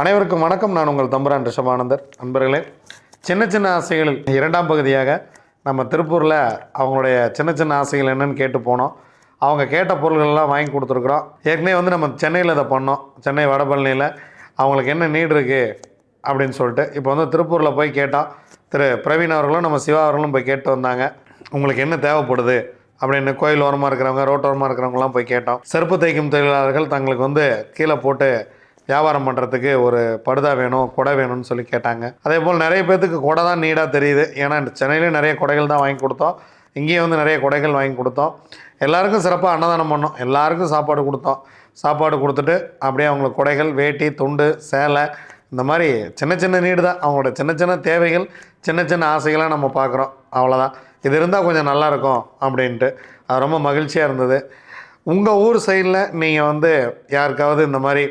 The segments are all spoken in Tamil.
அனைவருக்கும் வணக்கம். நான் உங்கள் தம்புரான் ரிஷபானந்தர். நண்பர்களே சின்ன சின்ன ஆசைகளில் இரண்டாம் பகுதியாக நம்ம திருப்பூரில் அவங்களுடைய சின்ன சின்ன ஆசைகள் என்னென்னு கேட்டு போனோம். அவங்க கேட்ட பொருள்கள்லாம் வாங்கி கொடுத்துருக்குறோம். ஏற்கனவே வந்து நம்ம சென்னையில் இதை பண்ணோம். சென்னை வடபழனியில் அவங்களுக்கு என்ன நீட் இருக்குது அப்படின்னு சொல்லிட்டு இப்போ வந்து திருப்பூரில் போய் கேட்டோம். திரு. பிரவீன் அவர்களும் நம்ம சிவா அவர்களும் போய் கேட்டு வந்தாங்க. உங்களுக்கு என்ன தேவைப்படுது அப்படின்னு கோயில் ஓரமாக இருக்கிறவங்க ரோட்டோரமாக இருக்கிறவங்கலாம் போய் கேட்டோம். செருப்பு தைக்கும் தொழிலாளர்கள் தங்களுக்கு வந்து கீழே போட்டு வியாபாரம் பண்ணுறதுக்கு ஒரு படுதா வேணும் கொடை வேணும்னு சொல்லி கேட்டாங்க. அதே போல் நிறைய பேர்த்துக்கு கொடை தான் நீடாக தெரியுது. ஏன்னா சென்னையிலேயும் நிறைய கொடைகள் தான் வாங்கி கொடுத்தோம். இங்கேயும் வந்து நிறைய கொடைகள் வாங்கி கொடுத்தோம். எல்லாருக்கும் சிறப்பாக அன்னதானம் பண்ணோம். எல்லாருக்கும் சாப்பாடு கொடுத்தோம். சாப்பாடு கொடுத்துட்டு அப்படியே அவங்களுக்கு கொடைகள் வேட்டி துண்டு சேலை இந்த மாதிரி சின்ன சின்ன நீடு தான். அவங்களோட சின்ன சின்ன தேவைகள் சின்ன சின்ன ஆசைகளாக நம்ம பார்க்குறோம். அவ்வளோதான் இது இருந்தால் கொஞ்சம் நல்லாயிருக்கும் அப்படின்ட்டு. அது ரொம்ப மகிழ்ச்சியாக இருந்தது. உங்கள் ஊர் சைடில் நீங்கள் வந்து யாருக்காவது இந்த மாதிரி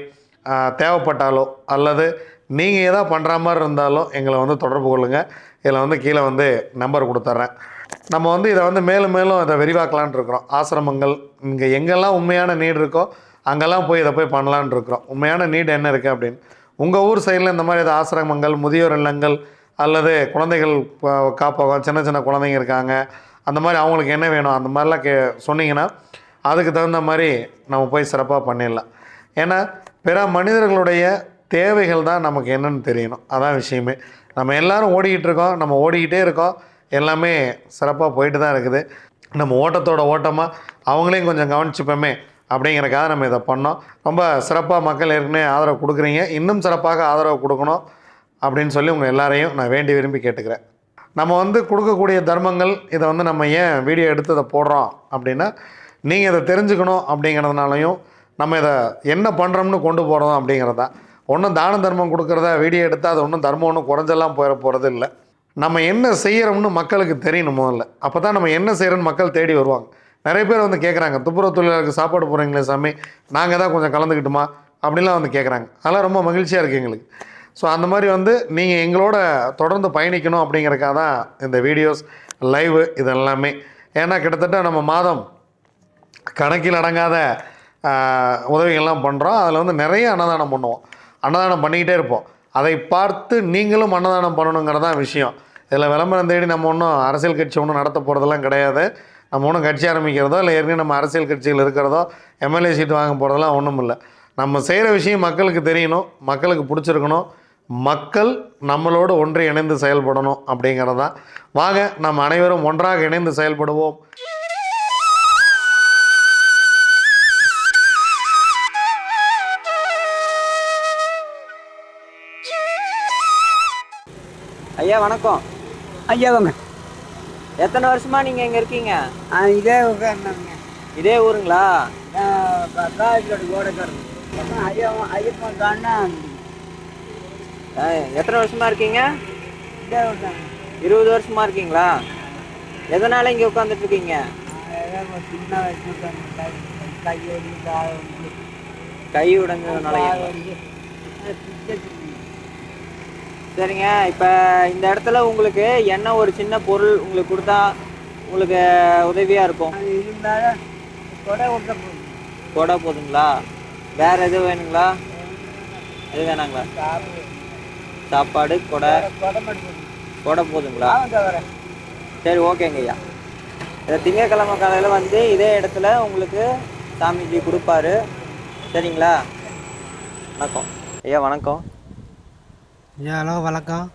தேவைப்பட்டாலோ அல்லது நீங்கள் எதா பண்ணுற மாதிரி இருந்தாலும் எங்களை வந்து தொடர்பு கொள்ளுங்கள் இதில் வந்து கீழே வந்து நம்பர் கொடுத்துட்றேன் நம்ம வந்து இதை வந்து மேலும் மேலும் இதை விரிவாக்கலான்னு இருக்கிறோம். ஆசிரமங்கள் இங்கே எங்கெல்லாம் உண்மையான நீடு இருக்கோ அங்கெல்லாம் போய் இதை போய் பண்ணலான்னு இருக்கிறோம். உண்மையான நீடு என்ன இருக்குது அப்படின்னு. உங்கள் ஊர் சைடில் இந்த மாதிரி ஏதாவது ஆசிரமங்கள் முதியோர் இல்லங்கள் அல்லது குழந்தைகள் காப்பகம் சின்ன சின்ன குழந்தைங்க இருக்காங்க அந்த மாதிரி அவங்களுக்கு என்ன வேணும் அந்த மாதிரிலாம் கே சொன்னீங்கன்னா அதுக்கு தகுந்த மாதிரி நம்ம போய் சிறப்பாக பண்ணிடலாம். ஏன்னா பிற மனிதர்களுடைய தேவைகள் தான் நமக்கு என்னன்னு தெரியணும். அதான் விஷயமே. நம்ம எல்லாரும் ஓடிக்கிட்டு இருக்கோம். நம்ம ஓடிக்கிட்டே இருக்கோம். எல்லாமே சிறப்பாக போயிட்டு தான் இருக்குது. நம்ம ஓட்டத்தோட ஓட்டமாக அவங்களையும் கொஞ்சம் கவனிச்சுப்போமே அப்படிங்கிறக்காக நம்ம இதை பண்ணோம். ரொம்ப சிறப்பாக மக்கள் ஏற்கனவே ஆதரவு கொடுக்குறீங்க. இன்னும் சிறப்பாக ஆதரவு கொடுக்கணும் அப்படின்னு சொல்லி உங்கள் எல்லாரையும் நான் வேண்டி விரும்பி கேட்டுக்கிறேன். நம்ம வந்து கொடுக்கக்கூடிய தர்மங்கள் இதை வந்து நம்ம ஏன் வீடியோ எடுத்து இதை போடுறோம் அப்படின்னா நீங்கள் இதை தெரிஞ்சுக்கணும் அப்படிங்கிறதுனாலையும் நம்ம இதை என்ன பண்ணுறோம்னு கொண்டு போகிறோம் அப்படிங்கிறதா. ஒன்றும் தான தர்மம் கொடுக்குறதா வீடியோ எடுத்தால் அது ஒன்றும் தர்மம் ஒன்றும் குறைஞ்செல்லாம் போயிட போகிறது இல்லை. நம்ம என்ன செய்கிறோம்னு மக்களுக்கு தெரியணும் முதல்ல. அப்போ தான் நம்ம என்ன செய்கிறோன்னு மக்கள் தேடி வருவாங்க. நிறைய பேர் வந்து கேட்குறாங்க துப்புரவு தொழிலாளருக்கு சாப்பாடு போகிறீங்களே சாமி நாங்கள் தான் கொஞ்சம் கலந்துக்கிட்டுமா? அப்படின்லாம் வந்து கேட்குறாங்க அதெல்லாம் ரொம்ப மகிழ்ச்சியாக இருக்குது எங்களுக்கு. ஸோ அந்த மாதிரி வந்து நீங்கள் எங்களோட தொடர்ந்து பயணிக்கணும் அப்படிங்கிறக்காக தான் இந்த வீடியோஸ் லைவு இது எல்லாமே ஏன்னா கிட்டத்தட்ட நம்ம மாதம் கணக்கில் அடங்காத உதவிகள்லாம் பண்ணுறோம் அதில் வந்து நிறைய அன்னதானம் பண்ணுவோம். அன்னதானம் பண்ணிக்கிட்டே இருப்போம். அதை பார்த்து நீங்களும் அன்னதானம் பண்ணணுங்கிறது தான் விஷயம். இதில் விளம்பரம் தேடி நம்ம ஒன்றும் அரசியல் கட்சி ஒன்றும் நடத்த போகிறதெல்லாம் கிடையாது. நம்ம ஒன்றும் கட்சி ஆரம்பிக்கிறதோ இல்லை ஏற்கனவே நம்ம அரசியல் கட்சிகள் இருக்கிறதோ எம்எல்ஏ சீட் வாங்க போகிறதெல்லாம் ஒன்றும் இல்லை. நம்ம செய்கிற விஷயம் மக்களுக்கு தெரியணும் மக்களுக்கு பிடிச்சிருக்கணும். மக்கள் நம்மளோடு ஒன்று இணைந்து செயல்படணும் அப்படிங்கிறது தான் வாங்க நம்ம அனைவரும் ஒன்றாக இணைந்து செயல்படுவோம். ஐயா வணக்கம் ஐயா வாங்க எத்தனை வருஷமா நீங்க இங்க இருக்கீங்க ஆ, இதே உட்காந்துங்க இதே ஊருங்களா கோடைக்காரங்க ஐயா ஐயப்பன் தானே எத்தனை வருஷமா இருக்கீங்க இதே உட்காந்து இருபது வருஷமா இருக்கீங்களா எதனால இங்க உட்காந்துட்டு இருக்கீங்க சின்ன வயசு கால் கை உடைஞ்சதுனால சரிங்க. இப்ப இந்த இடத்துல உங்களுக்கு என்ன ஒரு சின்ன பொருள் உங்களுக்கு கொடுத்தா உங்களுக்கு உதவியா இருக்கும்? இருந்தாலும் கொடை விட்ட போதும். கொடை போதுங்களா? வேற எதுவும் வேணுங்களா? எது வேணாங்களா? சாப்பிடு கொடை. கொடை போதுங்களா? சரி ஓகேங்க ஐயா. இந்த திங்கக்கிழமை காலையில் வந்து இதே இடத்துல உங்களுக்கு சாமிஜி கொடுப்பாரு. சரிங்களா? வணக்கம். ஐயா வணக்கம். ஐயா ஹலோ வணக்கம்.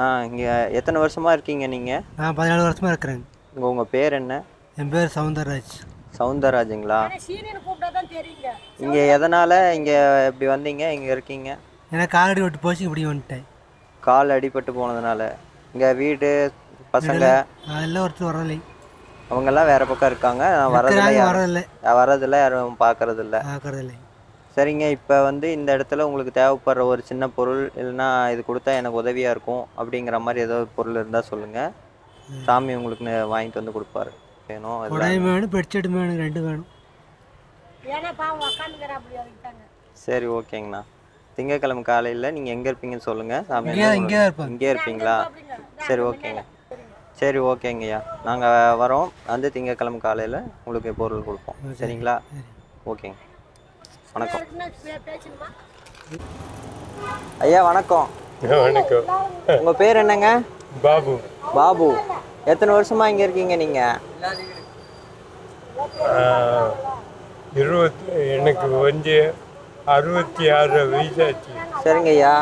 ஆ இங்கே எத்தனை வருஷமாக இருக்கீங்க நீங்கள் நான் பதினாலு வருஷமாக இருக்கிறேங்க உங்கள் உங்கள் பேர் என்ன? என் பேர் சவுந்தரராஜ். சவுந்தரராஜுங்களா? இங்கே எதனால் இங்கே இப்படி வந்தீங்க? இங்கே இருக்கீங்க? எனக்கு காலடி விட்டு போச்சு இப்படி வந்துட்டேன். கால் அடிபட்டு போனதுனால. இங்கே வீடு பசங்க? அதெல்லாம் ஒருத்தர் வரலை. அவங்கெல்லாம் வேற பக்கம் இருக்காங்க. நான் வரதில்லை வரதில்லை. வரதில்லை யாரும் பார்க்கறதில்ல. பார்க்கறதில்லை. சரிங்க. இப்போ வந்து இந்த இடத்துல உங்களுக்கு தேவைப்படுற ஒரு சின்ன பொருள் இல்லைன்னா இது கொடுத்தா எனக்கு உதவியாக இருக்கும் அப்படிங்கிற மாதிரி ஏதோ ஒரு பொருள் இருந்தால் சொல்லுங்கள் சாமி உங்களுக்கு நே- வாங்கிட்டு வந்து கொடுப்பாரு. வேணும் உடையும் எல்லாம் வேணும் பெட்ஷீட் வேணும் ரெண்டு வேணும். சரி ஓகேங்கண்ணா. திங்கக்கிழமை காலையில் நீங்கள் எங்கே இருப்பீங்கன்னு சொல்லுங்கள் சாமி இங்கே இருப்பாங்க இங்கே இருப்பீங்களா? சரி ஓகேங்க. சரி ஓகேங்கய்யா. நாங்கள் வரோம். வந்து திங்கக்கிழமை காலையில் உங்களுக்கு பொருள் கொடுப்போம். சரிங்களா? ஓகேங்க. வணக்கம். ஐயா வணக்கம். வணக்கம். உங்க பேர் என்னங்க? பாபு. பாபு. எத்தனை வருஷமா இங்க இருக்கீங்க நீங்க? இருபத்தி எனக்கு வந்து அறுபத்தி ஆறு வயசாச்சு. சரிங்க ஐயா.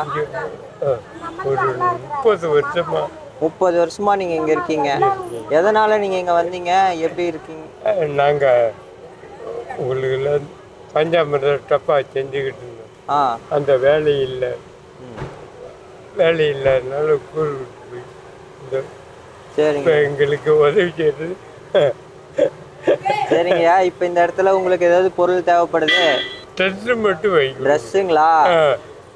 ஒரு முப்பது வருஷமா. முப்பது வருஷமா நீங்க இங்க இருக்கீங்க. எதனால நீங்க இங்க வந்தீங்க? எப்படி இருக்கீங்க? நாங்க உங்களுக்கு பஞ்சாமிர டப்பா செஞ்சுக்கிட்டு இருந்தோம். ஆ. அந்த வேலை இல்லை. வேலை இல்லாதனால கூறு இந்த சரிங்க. இப்போ எங்களுக்கு உதவி செய்யறது சரிங்கய்யா இப்போ இந்த இடத்துல உங்களுக்கு ஏதாவது பொருள் தேவைப்படுது? ட்ரெஸ்ஸு மட்டும் வைக்கணும் ட்ரெஸ்ஸுங்களா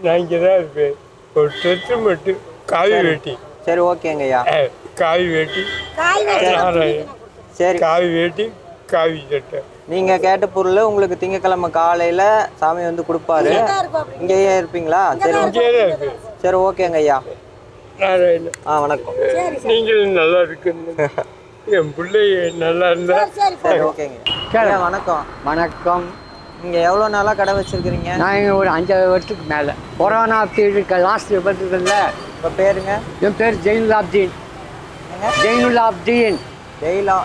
நான் இங்கே தான் இருப்பேன். ஒரு ட்ரெஸ்ஸு மட்டும் காவி வேட்டி. சரி ஓகேங்கய்யா. காவி வேட்டி. சரி. காவி வேட்டி. காவி சட்டை நீங்க கேட்ட பொருள் உங்களுக்கு திங்கக்கிழமை காலையில சாமி வந்து கொடுப்பாரு. இங்கேயே இருப்பீங்களா? சரி இங்கே சரி ஓகேங்க ஐயா. ஆ வணக்கம். நீங்களும் நல்லா இருக்கணும். என் பிள்ளை நல்லா இருந்தா. சரி ஓகேங்க. வணக்கம். வணக்கம். நீங்க எவ்வளவு நாளா கடை வச்சிருக்கிறீங்க? நான் இங்க ஒரு அஞ்சாறு வருஷத்துக்கு மேலே. கொரோனா பீரியட் லாஸ்ட் விபத்துகளில் உங்க பேருங்க? என் பேர் ஜெயினுலாப்தீன் என்னங்க? ஜெயினுலாப்தீன் ஜெயிலா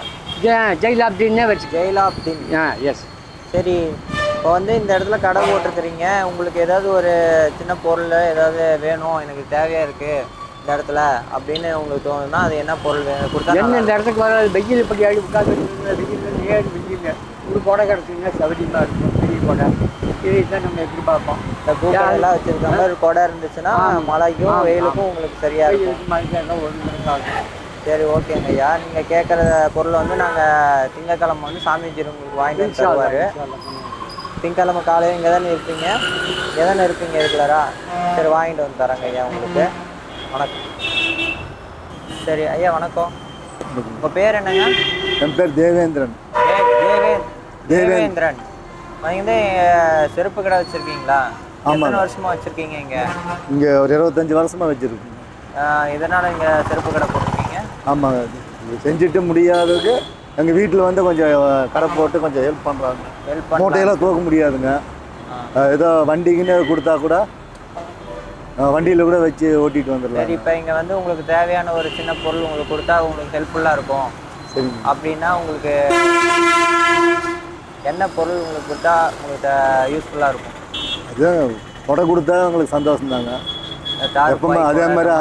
ஜெ- ஜெயிலாப்தீன்னே வச்சுக்க. ஜெயிலாப்தீன். ஆ எஸ் சரி இப்போ வந்து இந்த இடத்துல கடை போட்டிருக்கிறீங்க. உங்களுக்கு ஏதாவது ஒரு சின்ன பொருள் ஏதாவது வேணும் எனக்கு தேவையா இருக்கு இந்த இடத்துல அப்படின்னு உங்களுக்கு தோணுதுன்னா அது என்ன பொருள் வேணும் கொடுத்தா என்ன இந்த இடத்துக்கு வர வெயில் இப்படி அடி உட்காந்து வெயில் ஏழு வெயில். ஒரு கொடை கிடச்சிங்கன்னா சௌரியமாக இருக்கும். பெரிய கொடை இதை தான் நம்ம எப்படி பார்ப்போம்? இந்த கூப்பன் எல்லாம் வச்சிருக்க மாதிரி ஒரு கொடை இருந்துச்சுன்னா. மழைக்கும் வெயிலுக்கும் உங்களுக்கு சரியா இருக்கும். ஒரு மணிக்கு ஆகும் சரி ஓகேங்க ஐயா நீங்க கேட்குற பொருள் வந்து நாங்க திங்கக்கிழமை வந்து சாமிஜி உங்களுக்கு அல்லாஹ், தருவாரு. திங்கக்கிழமை காலையில் இங்கே தானே இருப்பீங்க? இங்கே தானே இருப்பீங்க ரெகுலரா சரி வாங்கிட்டு வந்து தரேங்க ஐயா உங்களுக்கு. வணக்கம். சரி ஐயா வணக்கம். உங்கள் பேர் என்னங்க? என் பேர் தேவேந்திரன். தேவேந்திரன். நீங்கள் வந்து செருப்பு கடை வச்சுருக்கீங்களா? எத்தனை வருஷமா வச்சுருக்கீங்க இங்கே? இங்கே ஒரு இருபத்தஞ்சி வருஷமாக வச்சுருக்கோம். இதனால் இங்கே செருப்பு கடை ஆமாங்க. இது செஞ்சுட்டு முடியாததுக்கு எங்கள் வீட்டில் வந்து கொஞ்சம் கடை போட்டு கொஞ்சம் ஹெல்ப் பண்ணுறாங்க ஹெல்ப் மூட்டையெல்லாம் தூக்க முடியாதுங்க. ஏதோ வண்டிக்குன்னு கொடுத்தா கூட வண்டியில் கூட வச்சு ஓட்டிட்டு சரி வந்துடலாம் இப்போ இங்கே வந்து உங்களுக்கு தேவையான ஒரு சின்ன பொருள் உங்களுக்கு கொடுத்தா உங்களுக்கு ஹெல்ப்ஃபுல்லாக இருக்கும். சரிங்க. அப்படின்னா உங்களுக்கு என்ன பொருள் உங்களுக்கு கொடுத்தா உங்களுக்கு யூஸ்ஃபுல்லாக இருக்கும்? அதுதான் கொடை கொடுத்தா உங்களுக்கு சந்தோஷம் தாங்க எப்பவுமே அதே மாதிரி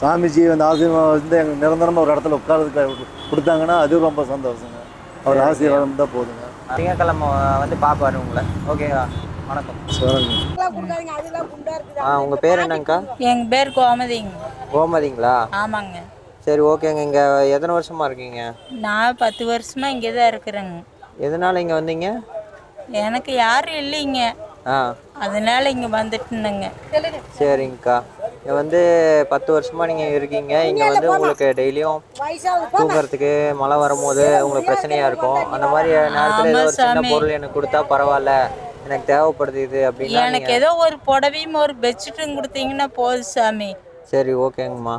சாமிஜி வந்து ஆசீர்வாதம் வந்து எங்களுக்கு நிரந்தரமாக ஒரு இடத்துல உட்காரதுக்கு கொடுத்தாங்கன்னா அது ரொம்ப சந்தோஷங்க. அவர் ஆசீர்வாதம் தான் போதுங்க. திங்கக்கிழமை வந்து பார்ப்பாரு உங்களை. ஓகேவா வணக்கம். சரிங்க ஆ உங்கள் பேர் என்னங்கக்கா எங்கள் பேர் கோமதிங்க. கோமதிங்களா? ஆமாங்க. சரி ஓகேங்க. இங்கே எத்தனை வருஷமா இருக்கீங்க? நான் பத்து வருஷமா இங்கே தான் இருக்கிறேங்க. எதனால இங்கே வந்தீங்க? எனக்கு யாரும் இல்லைங்க. ஆ. அதனால இங்கே வந்துட்டுனுங்க. சரிங்கக்கா. இங்கே வந்து பத்து வருஷமா நீங்கள் இருக்கீங்க. இங்கே வந்து உங்களுக்கு டெய்லியும் தூங்குறதுக்கு மழை வரும்போது உங்களுக்கு பிரச்சனையா இருக்கும். அந்த மாதிரி நேரத்தில் ஏதோ ஒரு சின்ன. பொருள் எனக்கு கொடுத்தா பரவாயில்ல. எனக்கு தேவைப்படுது இது அப்படின்னா எனக்கு ஏதோ ஒரு புடவையும் ஒரு பெட்ஷீட்டும் கொடுத்தீங்கன்னா போதும் சாமி. சரி ஓகேங்கம்மா.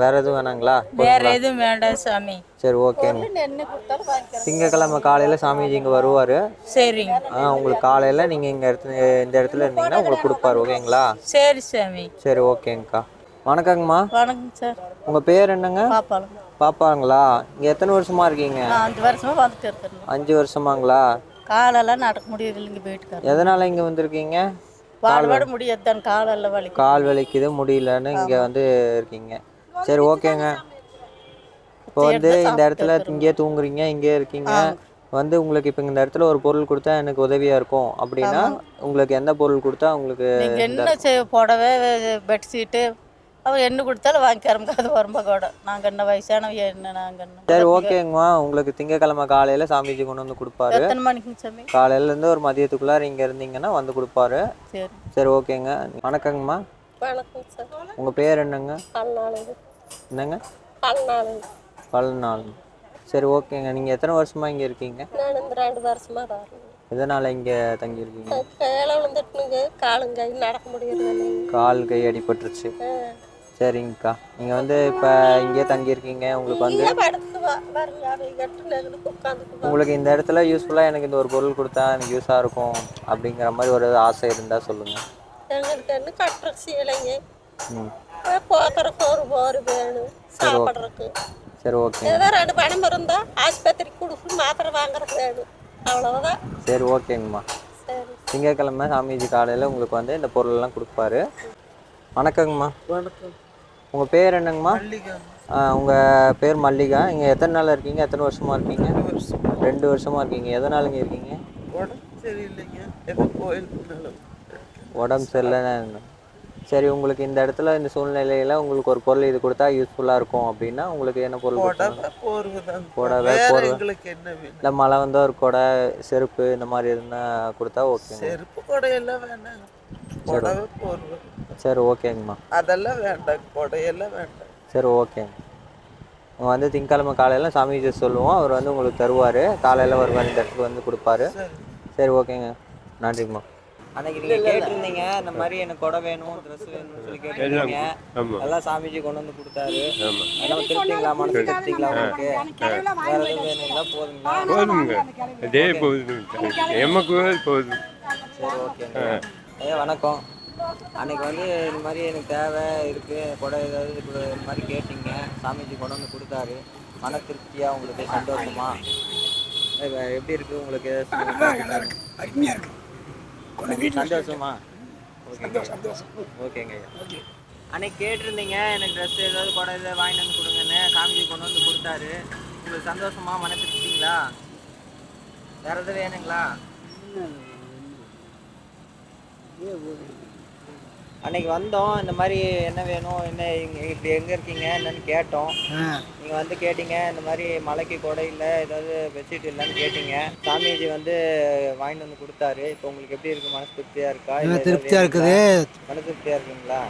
வேற எதுவும் வேணாங்களா? வேற எதுவும் வேண்டாம் சாமி. சரி ஓகேங்க. திங்கக்கிழமை காலையில் சாமிஜி இங்கே வருவார். சரிங்க. உங்களுக்கு காலையில் நீங்கள் இங்கே இடத்துல இந்த இடத்துல இருந்தீங்கன்னா உங்களுக்கு கொடுப்பாரு ஓகேங்களா? சரி சாமி. சரி ஓகேங்கக்கா. வணக்கங்கம்மா. வணக்கம் சார். உங்கள் பேர் என்னங்க? பாப்பாலும் பாப்பாங்களா? இங்கே எத்தனை வருஷமா இருக்கீங்க? அஞ்சு வருஷமா வந்துட்டு இருக்கிறேன். அஞ்சு வருஷமாங்களா? காலெல்லாம் நடக்க முடியல இங்கே போயிட்டு எதனால் இங்கே வந்திருக்கீங்க? பாடுபாடு முடியாது தான் காலெல்லாம் வலி. கால் வலிக்குது முடியலன்னு இங்கே வந்து இருக்கீங்க. சரி ஓகேங்க. இப்போ வந்து இந்த இடத்துல இங்கேயே தூங்குறீங்க இங்கேயே இருக்கீங்க. வந்து உங்களுக்கு இப்போ இந்த இடத்துல ஒரு பொருள் கொடுத்தா எனக்கு உதவியாக இருக்கும். அப்படின்னா உங்களுக்கு எந்த பொருள் கொடுத்தா உங்களுக்கு நீங்க என்ன செய்ய புடவை பெட்ஷீட்டு அவ என்ன கொடுத்தாலும் வாங்கிக்கிறோம் அது வரும்ப கூட. நாங்க என்ன வயசானவங்க என்ன நாங்க என்ன? சரி ஓகேங்கம்மா. உங்களுக்கு திங்கக்கிழமை காலையில் சாமிஜி கொண்டு வந்து கொடுப்பாரு. எத்தனை மணிக்குங்க சாமி? காலையிலேருந்து ஒரு மதியத்துக்குள்ளார இங்கே இருந்தீங்கன்னா வந்து கொடுப்பாரு. சரி. சரி ஓகேங்க. வணக்கங்கம்மா. வணக்கம் சார். உங்கள் பேர் என்னங்க? பல்நாளுங்க என்னங்க? பல்நாளுங்க பலநாள். சரி ஓகேங்க. நீங்கள் எத்தனை வருஷமாக இங்கே இருக்கீங்க? நான் இந்த ரெண்டு வருஷமா வரேன். எதனால் இங்கே தங்கியிருக்கீங்க? கீழே விழுந்துட்டுனுங்க. காலுங்க நடக்க முடியறது கால் கை அடிபட்டுருச்சு. சரிங்கக்கா. நீங்கள் வந்து இப்போ இங்கேயே தங்கியிருக்கீங்க. உங்களுக்கு வந்து உங்களுக்கு இந்த இடத்துல யூஸ்ஃபுல்லாக எனக்கு இந்த ஒரு பொருள் கொடுத்தா எனக்கு யூஸாக இருக்கும் அப்படிங்கிற மாதிரி ஒரு ஆசை இருந்தால் சொல்லுங்கள் எங்களுக்கு என்ன கட்டுறக்கு இல்லைங்க ம். போக்குறக்கு ஒரு போர் வேணும் சாப்பிட்றதுக்கு. சரி ஓகே. ஏதோ ரெண்டு பணம் இருந்தா ஆஸ்பத்திரிக்கு கொடுத்து மாத்திரை வாங்குறதுக்கு வேணும். அவ்வளவுதான். சரி ஓகேங்கம்மா. திங்கட்கிழமை சாமிஜி காலையில் உங்களுக்கு வந்து இந்த பொருளெல்லாம் கொடுப்பாரு. வணக்கங்கம்மா. வணக்கம். உங்கள் பேர் என்னங்கம்மா? உங்கள் பேர் மல்லிகா. இங்கே எத்தனை நாள் இருக்கீங்க? எத்தனை வருஷமாக இருக்கீங்க? ரெண்டு வருஷமாக இருக்கீங்க. எதனால இங்கே இருக்கீங்க? உடம்பு சரியில்லைன்னு சரி உங்களுக்கு இந்த இடத்துல இந்த சூழ்நிலையில உங்களுக்கு ஒரு பொருள் இது கொடுத்தா யூஸ்ஃபுல்லாக இருக்கும் அப்படின்னா உங்களுக்கு என்ன பொருள் புடவை, போர்வை. இல்லை மழை வந்தால் ஒரு கொடை செருப்பு இந்த மாதிரி இருந்தால் கொடுத்தா ஓகேங்க செருப்பு கொடையெல்லாம் வேணாங்க. புடவை சரி ஓகேங்கம்மா. அதெல்லாம் வேண்டாம் கொடையெல்லாம் வேண்டாம். சரி ஓகேங்க வந்து திங்கக்கிழமை காலையில் சாமிஜி சொல்லுவோம். அவர் வந்து உங்களுக்கு தருவார். காலையில் வருவார் இந்த இடத்துக்கு வந்து கொடுப்பாரு. சரி. சரி ஓகேங்க. நன்றிம்மா. அன்னைக்கு நீங்கள் கேட்டிருந்தீங்க இந்த மாதிரி எனக்கு கொடை வேணும் ட்ரெஸ் வேணும்னு சொல்லி கேட்டிருந்தீங்க. எல்லாம் சாமிஜி கொண்டு வந்து கொடுத்தாரு. எல்லாம் திருப்திங்களா மனசு திருப்திங்களா உங்களுக்கு வேற எதுவும் வேணுங்களா போதுங்களா போதுங்க அதே போதும். எமக்கு போதும். சரி ஓகேங்க. ஐயா வணக்கம். அன்னைக்கு வந்து இந்த மாதிரி எனக்கு தேவை இருக்கு கொடை ஏதாவது இது மாதிரி கேட்டீங்க. சாமிஜி கொண்டு வந்து கொடுத்தாரு. மன திருப்தியா உங்களுக்கு சந்தோஷமா? எப்படி இருக்கு உங்களுக்கு? சந்தோஷமா? ஓகேங்க. ஓகேங்க ஐயா. அன்னைக்கு கேட்டிருந்தீங்க எனக்கு ட்ரெஸ் ஏதாவது கொடை ஏதாவது வாங்கிட்டு வந்து கொடுங்கன்னு. சாமிஜி கொண்டு வந்து கொடுத்தாரு. உங்களுக்கு சந்தோஷமா? மன திருப்திங்களா? வேற எதுவும் வேணுங்களா? அன்னைக்கு வந்தோம். இந்த மாதிரி என்ன வேணும்? என்ன இங்க இப்படி எங்க இருக்கீங்க? என்னன்னு கேட்டோம். நீங்க வந்து கேட்டீங்க. இந்த மாதிரி மலைக்கு கூட இல்லை ஏதாவது பெட்ஷீட் இல்லைன்னு கேட்டீங்க. சாமிஜி வந்து வாங்கிட்டு வந்து கொடுத்தாரு. இப்போ உங்களுக்கு எப்படி இருக்கு? மனசு திருப்தியா இருக்கா? திருப்தியாக இருக்குது வேணுங்களா? மன திருப்தியா இருக்குங்களா?